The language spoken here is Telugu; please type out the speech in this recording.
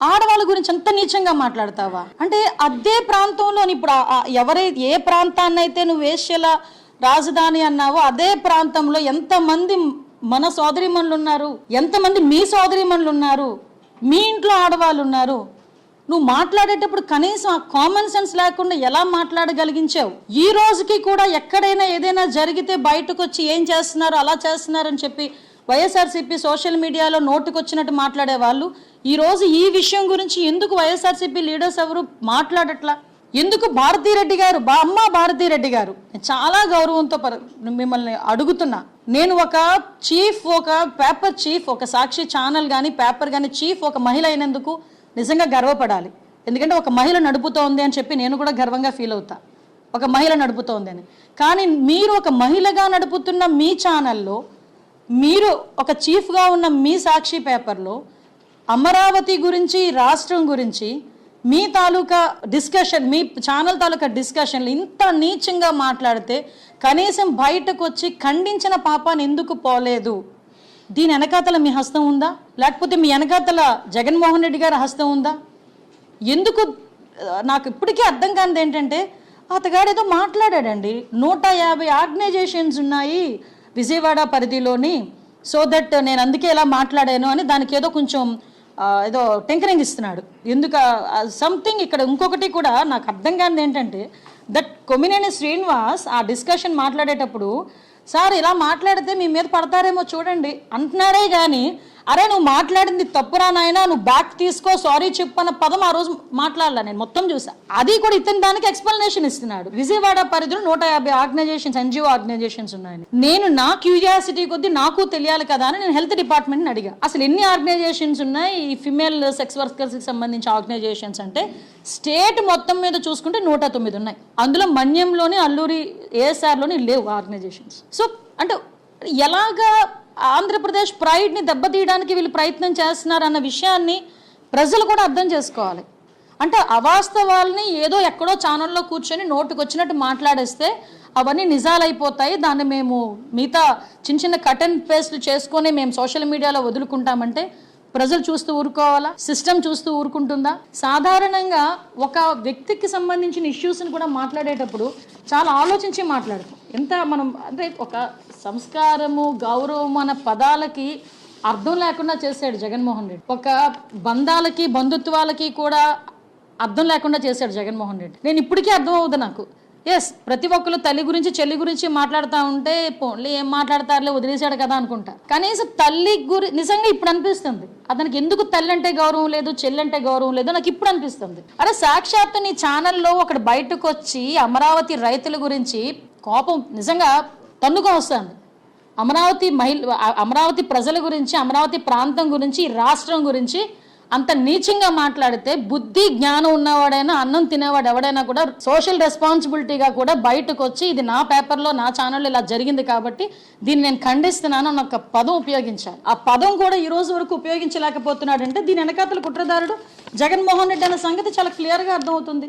ఆడవాళ్ళ గురించి అంత నీచంగా మాట్లాడతావా? అంటే అదే ప్రాంతంలో ఇప్పుడు ఎవరై ఏ ప్రాంతాన్ని అయితే నువ్వు వేష్యల రాజధాని అన్నావో అదే ప్రాంతంలో ఎంతమంది మన సోదరిమణులు ఉన్నారు ఎంతమంది మీ సోదరిమణులు ఉన్నారు మీ ఇంట్లో ఆడవాళ్ళు ఉన్నారు నువ్వు మాట్లాడేటప్పుడు కనీసం ఆ కామన్ సెన్స్ లేకుండా ఎలా మాట్లాడగలిగించావు? ఈ రోజుకి కూడా ఎక్కడైనా ఏదైనా జరిగితే బయటకు వచ్చి ఏం చేస్తున్నారు అలా చేస్తున్నారని చెప్పి వైఎస్ఆర్సీపీ సోషల్ మీడియాలో నోటుకొచ్చినట్టు మాట్లాడే వాళ్ళు ఈ ఈ విషయం గురించి ఎందుకు వైఎస్ఆర్సీపీ లీడర్స్ ఎవరు మాట్లాడట్లా? ఎందుకు భారతీరెడ్డి గారు బా అమ్మ భారతీరెడ్డి గారు? చాలా గౌరవంతో పర- మిమ్మల్ని అడుగుతున్నా. నేను ఒక చీఫ్ ఒక పేపర్ చీఫ్ ఒక సాక్షి ఛానల్ కానీ పేపర్ కానీ చీఫ్ ఒక మహిళ అయినందుకు నిజంగా గర్వపడాలి. ఎందుకంటే ఒక మహిళ నడుపుతోంది అని చెప్పి నేను కూడా గర్వంగా ఫీల్ అవుతా. ఒక మహిళ నడుపుతోంది అని కానీ మీరు ఒక మహిళగా నడుపుతున్న మీ ఛానల్లో మీరు ఒక చీఫ్గా ఉన్న మీ సాక్షి పేపర్లో అమరావతి గురించి రాష్ట్రం గురించి మీ తాలూకా డిస్కషన్ మీ ఛానల్ తాలూకా డిస్కషన్లు ఇంత నీచంగా మాట్లాడితే కనీసం బయటకు వచ్చి ఖండించిన పాపాన్ని ఎందుకు పోలేదు? దీని వెనకాతల మీ హస్తం ఉందా? లేకపోతే మీ వెనకాతల జగన్మోహన్ రెడ్డి గారి హస్తం ఉందా? ఎందుకు నాకు ఇప్పటికీ అర్థం కానిది ఏంటంటే అతగాడు ఏదో మాట్లాడాడండి. నూట యాభై ఆర్గనైజేషన్స్ ఉన్నాయి. విజయవాడ పరిధిలోని సో దట్ నేను అందుకే ఇలా మాట్లాడాను అని దానికి ఏదో కొంచెం ఏదో టెంకరింగ్ ఇస్తున్నాడు. ఎందుకు సంథింగ్ ఇక్కడ ఇంకొకటి కూడా నాకు అర్థం కానిది ఏంటంటే దట్ కొమినేని శ్రీనివాస్ ఆ డిస్కషన్ మాట్లాడేటప్పుడు సార్ ఇలా మాట్లాడితే మీ మీద పడతారేమో చూడండి అంటున్నాడే కానీ అరే నువ్వు మాట్లాడింది తప్పురా నాయనా నువ్వు బ్యాక్ తీసుకో సారీ చెప్పు అన్న పదం ఆ రోజు మాట్లాడలా నేను మొత్తం చూసా. అది కూడా ఇతని దానికి ఎక్స్ప్లెనేషన్ ఇస్తున్నాడు. విజయవాడ పరిధిలో నూట యాభై ఆర్గనైజేషన్స్ ఎన్జిఓ ఆర్గనైజేషన్స్ ఉన్నాయని. నేను నా క్యూరియాసిటీ కొద్దీ నాకు తెలియాలి కదా అని నేను హెల్త్ డిపార్ట్మెంట్ని అడిగా. అసలు ఎన్ని ఆర్గనైజేషన్స్ ఉన్నాయి? ఈ ఫిమేల్ సెక్స్ వర్కర్స్కి సంబంధించిన ఆర్గనైజేషన్స్ అంటే స్టేట్ మొత్తం మీద చూసుకుంటే నూట తొమ్మిది ఉన్నాయి. అందులో మన్యంలోని అల్లూరి ఏఎస్ఆర్లోని లేవు ఆర్గనైజేషన్స్ సో అంటే ఎలాగా ఆంధ్రప్రదేశ్ ప్రైడ్ని దెబ్బతీయడానికి వీళ్ళు ప్రయత్నం చేస్తున్నారు అన్న విషయాన్ని ప్రజలు కూడా అర్థం చేసుకోవాలి. అంటే అవాస్తవాల్ని ఏదో ఎక్కడో ఛానల్లో కూర్చొని నోటుకు వచ్చినట్టు మాట్లాడేస్తే అవన్నీ నిజాలైపోతాయి. దాన్ని మేము మిగతా చిన్న చిన్న కట్ అండ్ పేస్ట్లు చేసుకొని మేము సోషల్ మీడియాలో వదులుకుంటామంటే ప్రజలు చూస్తూ ఊరుకోవాలా? సిస్టమ్ చూస్తూ ఊరుకుంటుందా? సాధారణంగా ఒక వ్యక్తికి సంబంధించిన ఇష్యూస్ని కూడా మాట్లాడేటప్పుడు చాలా ఆలోచించి మాట్లాడతాం. ఎంత మనం అంటే ఒక సంస్కారము గౌరవం అన్న పదాలకి అర్థం లేకుండా చేశాడు జగన్మోహన్ రెడ్డి. ఒక బంధాలకి బంధుత్వాలకి కూడా అర్థం లేకుండా చేశాడు జగన్మోహన్ రెడ్డి. నేను ఇప్పటికీ అర్థం అవుతుంది నాకు. ఎస్ ప్రతి ఒక్కరు తల్లి గురించి చెల్లి గురించి మాట్లాడుతూ ఉంటే పోన్లే ఏం మాట్లాడతారులే వదిలేశాడు కదా అనుకుంటా. కనీసం తల్లి గురి నిజంగా ఇప్పుడు అనిపిస్తుంది. అతనికి ఎందుకు తల్లి అంటే గౌరవం లేదు చెల్లి అంటే గౌరవం లేదు నాకు ఇప్పుడు అనిపిస్తుంది. అరే సాక్షాత్తు నీ ఛానల్లో ఒకటి బయటకు వచ్చి అమరావతి రైతుల గురించి కోపం నిజంగా తన్నుగా వస్తుంది. అమరావతి మహిళ అమరావతి ప్రజల గురించి అమరావతి ప్రాంతం గురించి రాష్ట్రం గురించి అంత నీచంగా మాట్లాడితే బుద్ధి జ్ఞానం ఉన్నవాడైనా అన్నం తినేవాడు ఎవడైనా కూడా సోషల్ రెస్పాన్సిబిలిటీగా కూడా బయటకు వచ్చి ఇది నా పేపర్లో నా ఛానల్లో ఇలా జరిగింది కాబట్టి దీన్ని నేను ఖండిస్తున్నాను అని ఒక పదం ఉపయోగించాను ఆ పదం కూడా ఈ రోజు వరకు ఉపయోగించలేకపోతున్నాడంటే దీని వెనకాతల కుట్రదారుడు జగన్మోహన్ రెడ్డి అనే సంగతి చాలా క్లియర్గా అర్థమవుతుంది.